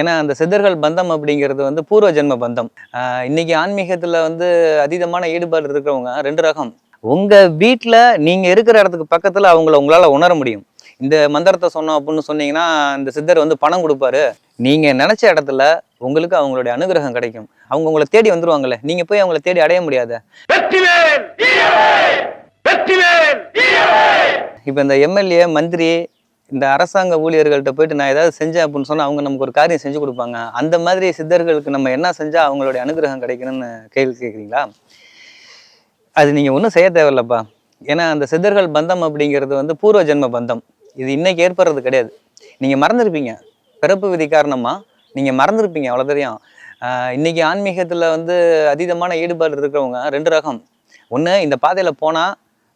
ஏன்னா அந்த சித்தர்கள் பந்தம் அப்படிங்கிறது வந்து பூர்வ ஜென்ம பந்தம். இன்னைக்கு ஆன்மீகத்துல வந்து அதீதமான ஈடுபாடு இருக்கிறவங்க ரெண்டு ரகம். உங்க வீட்ல நீங்க இருக்கிற இடத்துக்கு பக்கத்துல அவங்கள உங்களால உணர முடியும். இந்த மந்திரத்தை சொன்னோம் அப்படின்னு சொன்னீங்கன்னா இந்த சித்தர் வந்து பணம் கொடுப்பாரு. நீங்க நினைச்ச இடத்துல உங்களுக்கு அவங்களுடைய அனுகிரகம் கிடைக்கும். அவங்க உங்களை தேடி வந்துருவாங்கல்ல. நீங்க போய் அவங்கள தேடி அடைய முடியாது? இப்போ இந்த எம்எல்ஏ மந்திரி இந்த அரசாங்க ஊழியர்கள்ட்ட போயிட்டு நான் ஏதாவது செஞ்சேன் அப்படின்னு சொன்னால் அவங்க நமக்கு ஒரு காரியம் செஞ்சு கொடுப்பாங்க. அந்த மாதிரி சித்தர்களுக்கு நம்ம என்ன செஞ்சால் அவங்களுடைய அனுகிரகம் கிடைக்கணும்னு கேள்வி கேட்குறீங்களா அது நீங்கள் ஒன்றும் செய்ய தேவையில்லப்பா. ஏன்னா அந்த சித்தர்கள் பந்தம் அப்படிங்கிறது வந்து பூர்வ ஜென்ம பந்தம். இது இன்னைக்கு ஏற்படுறது கிடையாது. நீங்கள் மறந்துருப்பீங்க. பிறப்பு விதி காரணமாக நீங்கள் மறந்துருப்பீங்க. அவ்வளோ தெரியும். இன்றைக்கி ஆன்மீகத்தில் வந்து அதீதமான ஈடுபாடு இருக்கிறவங்க ரெண்டு ரகம். ஒன்று இந்த பாதையில் போனால்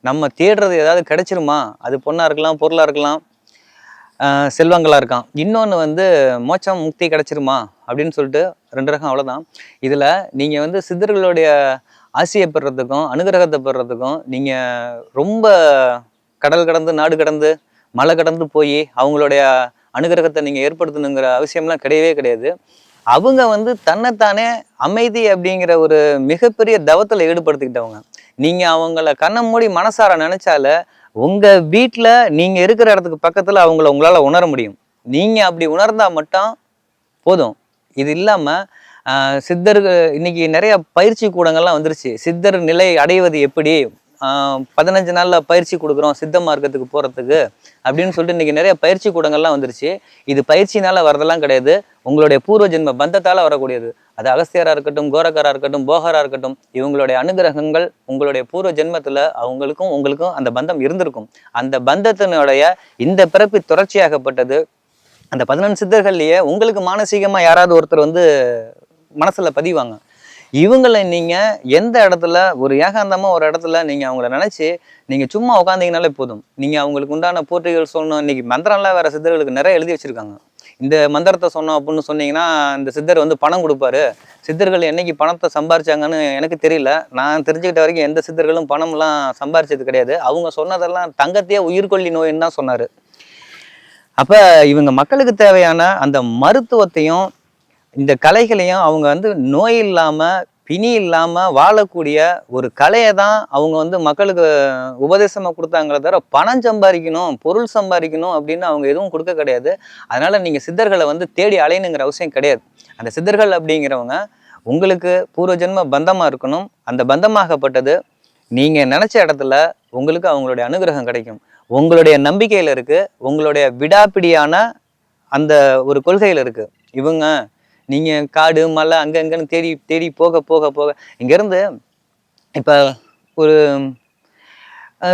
நம்ம தேடுறது ஏதாவது கிடைச்சிருமா? அது பொண்ணாக இருக்கலாம் பொருளாக இருக்கலாம். செல்வங்களாக இருக்கான். இன்னொன்று வந்து மோட்சம் முக்தி கிடைச்சிருமா? அப்படின்னு சொல்லிட்டு ரெண்டு ரகம் அவ்வளோதான் இதில் நீங்கள் வந்து சித்தர்களுடைய ஆசையை பெறுறதுக்கும் அனுகிரகத்தை பெறுறதுக்கும் நீங்கள் ரொம்ப கடல் கடந்து நாடு கடந்து மலை கடந்து போய் அவங்களுடைய அனுகிரகத்தை நீங்கள் ஏற்படுத்தணுங்கிற அவசியம்லாம் கிடையவே கிடையாது. அவங்க வந்து தன்னைத்தானே அமைதி அப்படிங்கிற ஒரு மிகப்பெரிய தவத்தில் ஈடுபடுத்திக்கிட்டவங்க. நீங்கள் அவங்கள கண்ணை மூடி மனசார நினச்சால உங்கள் வீட்டில் நீங்கள் இருக்கிற இடத்துக்கு பக்கத்தில் அவங்கள உங்களால் உணர முடியும். நீங்கள் அப்படி உணர்ந்தா மட்டும் போதும். இது இல்லாமல் சித்தர்கள் இன்னைக்கு நிறைய பயிற்சி கூடங்கள்லாம் வந்துருச்சு. சித்தர் நிலை அடைவது எப்படி? பதினஞ்சு நாளில் பயிற்சி கொடுக்குறோம் சித்த மார்க்கத்துக்கு போகிறதுக்கு அப்படின்னு சொல்லிட்டு இன்னைக்கு நிறைய பயிற்சி கூடங்கள்லாம் வந்துருச்சு. இது பயிற்சினால் வரதெல்லாம் கிடையாது. உங்களுடைய பூர்வ ஜென்ம பந்தத்தால் வரக்கூடியது. அது அகஸ்தியராக இருக்கட்டும் கோரக்கராக இருக்கட்டும் போகராக இருக்கட்டும் இவங்களுடைய அனுகிரகங்கள் உங்களுடைய பூர்வ ஜென்மத்தில் அவங்களுக்கும் உங்களுக்கும் அந்த பந்தம் இருந்திருக்கும். அந்த பந்தத்தினுடைய இந்த பிறப்பு தொடர்ச்சியாகப்பட்டது. அந்த பதினொன்று சித்தர்கள்லேயே உங்களுக்கு மானசீகமாக யாராவது ஒருத்தர் வந்து மனசில் பதிவாங்க. இவங்களை நீங்கள் எந்த இடத்துல ஒரு ஏகாந்தமாக ஒரு இடத்துல நீங்கள் அவங்கள நினச்சி நீங்கள் சும்மா உட்காந்தீங்கனாலே போதும். நீங்கள் அவங்களுக்கு உண்டான போட்டிகள் சொல்லணும். இன்றைக்கி மந்திரம்லாம் வேறு சித்தர்களுக்கு நிறைய எழுதி வச்சுருக்காங்க. இந்த மந்திரத்தை சொன்னோம் அப்படின்னு சொன்னீங்கன்னா இந்த சித்தர் வந்து பணம் கொடுப்பாரு. சித்தர்கள் என்னைக்கு பணத்தை சம்பாரிச்சாங்கன்னு எனக்கு தெரியல. நான் தெரிஞ்சுக்கிட்ட வரைக்கும் எந்த சித்தர்களும் பணம்லாம் சம்பாரிச்சது கிடையாது. அவங்க சொன்னதெல்லாம் தங்கத்தையே உயிர்கொல்லி நோயின்னு தான் சொன்னார். அப்போ இவங்க மக்களுக்கு தேவையான அந்த மருத்துவத்தையும் இந்த கலைகளையும் அவங்க வந்து நோய் இல்லாமல் பிணி இல்லாமல் வாழக்கூடிய ஒரு கலையை தான் அவங்க வந்து மக்களுக்கு உபதேசமாக கொடுத்தாங்களே தவிர பணம் சம்பாதிக்கணும் பொருள் சம்பாதிக்கணும் அப்படின்னு அவங்க எதுவும் கொடுக்க கிடையாது. அதனால் நீங்கள் சித்தர்களை வந்து தேடி அலையணுங்கிற அவசியம் கிடையாது. அந்த சித்தர்கள் அப்படிங்கிறவங்க உங்களுக்கு பூர்வ ஜென்ம இருக்கணும். அந்த பந்தமாகப்பட்டது நீங்கள் நினச்ச இடத்துல உங்களுக்கு அவங்களுடைய அனுகிரகம் கிடைக்கும். உங்களுடைய நம்பிக்கையில் இருக்குது உங்களுடைய விடாப்பிடியான அந்த ஒரு கொள்கையில் இருக்குது இவங்க நீங்கள் காடு மலை அங்க அங்கன்னு தேடி தேடி போக போக போக. இங்கேருந்து இப்போ ஒரு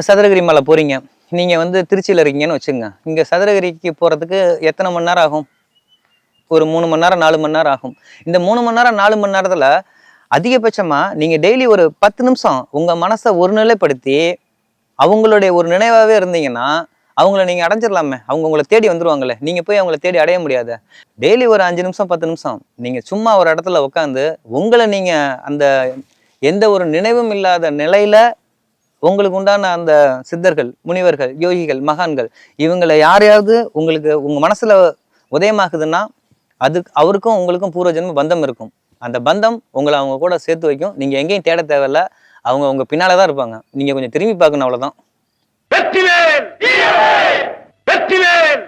சதுரகிரி மலை போகிறீங்க நீங்கள் வந்து திருச்சியில் இருக்கீங்கன்னு வச்சுங்க இங்கே சதுரகிரிக்கு போகிறதுக்கு எத்தனை மணி நேரம் ஆகும்? ஒரு மூணு மணி நேரம் நாலு மணி நேரம் ஆகும். இந்த மூணு மணி நேரம் நாலு மணி நேரத்தில் அதிகபட்சமாக நீங்கள் டெய்லி ஒரு பத்து நிமிஷம் உங்கள் மனசை ஒருநிலைப்படுத்தி அவங்களுடைய ஒரு நினைவாகவே இருந்தீங்கன்னா அவங்கள நீங்கள் அடைஞ்சிடலாமே அவங்க உங்களை தேடி வந்துருவாங்களே. நீங்கள் போய் அவங்கள தேடி அடைய முடியாத. டெய்லி ஒரு அஞ்சு நிமிஷம் பத்து நிமிஷம். நீங்கள் சும்மா ஒரு இடத்துல உட்காந்து உங்களை நீங்கள் அந்த எந்த ஒரு நினைவும் இல்லாத நிலையில் உங்களுக்கு உண்டான அந்த சித்தர்கள் முனிவர்கள் யோகிகள் மகான்கள் இவங்களை யாரையாவது உங்களுக்கு உங்கள் மனசில் உதயமாகுதுன்னா அது அவருக்கும் உங்களுக்கும் பூர்வஜன்ம பந்தம் இருக்கும். அந்த பந்தம் உங்களை அவங்க கூட சேர்த்து வைக்கும். நீங்கள் எங்கேயும் தேட தேவையில்ல. அவங்க உங்கள் பின்னால் தான் இருப்பாங்க. நீங்கள் கொஞ்சம் திரும்பி பார்க்கணும் அவ்வளோதான் வெற்றிவேல்!